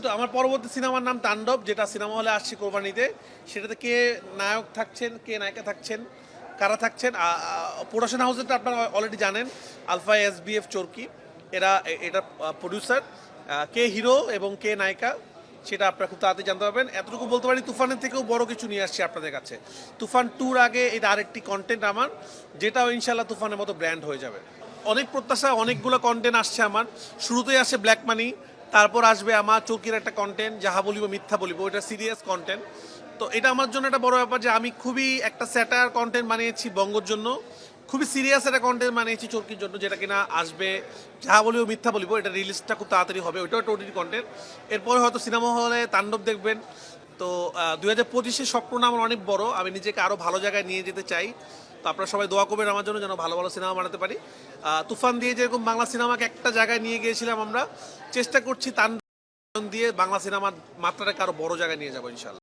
ওই তো আমার পরবর্তী সিনেমার নাম তাণ্ডব, যেটা সিনেমা হলে আসছে কোরবানিতে। সেটাতে কে নায়ক থাকছেন, কে নায়িকা থাকছেন, কারা থাকছেন প্রোডাকশন হাউসেরটা আপনারা অলরেডি জানেন, আলফা এস বিএফ চরকি। এরা এটা প্রডিউসার কে হিরো এবং কে নায়িকা, সেটা আপনারা খুব তাড়াতাড়ি জানতে পারবেন। এতটুকু বলতে পারি, তুফানের থেকেও বড় কিছু নিয়ে আসছি আপনাদের কাছে। তুফান ট্যুর আগে এটা আরেকটি কন্টেন্ট আমার, যেটাও ইনশাল্লাহ তুফানের মতো ব্র্যান্ড হয়ে যাবে। অনেক প্রত্যাশা, অনেকগুলো কন্টেন্ট আসছে আমার। শুরুতেই আসে ব্ল্যাক মানি তারপর আসবে আমার চৌকির একটা কন্টেন্ট যাহা বলিব মিথ্যা বলিব ওটা সিরিয়াস কন্টেন্ট তো এটা আমার জন্য একটা বড় ব্যাপার যে আমি খুবই একটা স্যাটার কন্টেন্ট বানিয়েছি বঙ্গর জন্য। খুবই সিরিয়াস একটা কন্টেন্ট বানিয়েছি চরকির জন্য, যেটা কিনা আসবে, যা বলিব মিথ্যা বলিব, এটা রিলিজটা খুব তাড়াতাড়ি হবে, ওইটাও ওটিটি কন্টেন্ট এরপরে হয়তো সিনেমা হলে তাণ্ডব দেখবেন। তো দুই হাজার পঁচিশের স্বপ্নটা আমার অনেক বড়, আমি নিজেকে আরও ভালো জায়গায় নিয়ে যেতে চাই। তো আপনারা সবাই দোয়া করবেন আমার জন্য যেন ভালো ভালো সিনেমা বানাতে পারি। তুফান দিয়ে যেরকম বাংলা সিনেমাকে একটা জায়গায় নিয়ে গিয়েছিলাম আমরা, চেষ্টা করছি তাণ্ডব দিয়ে বাংলা সিনেমার মাত্রাটাকে আরও বড় জায়গায় নিয়ে যাব ইনশাল্লাহ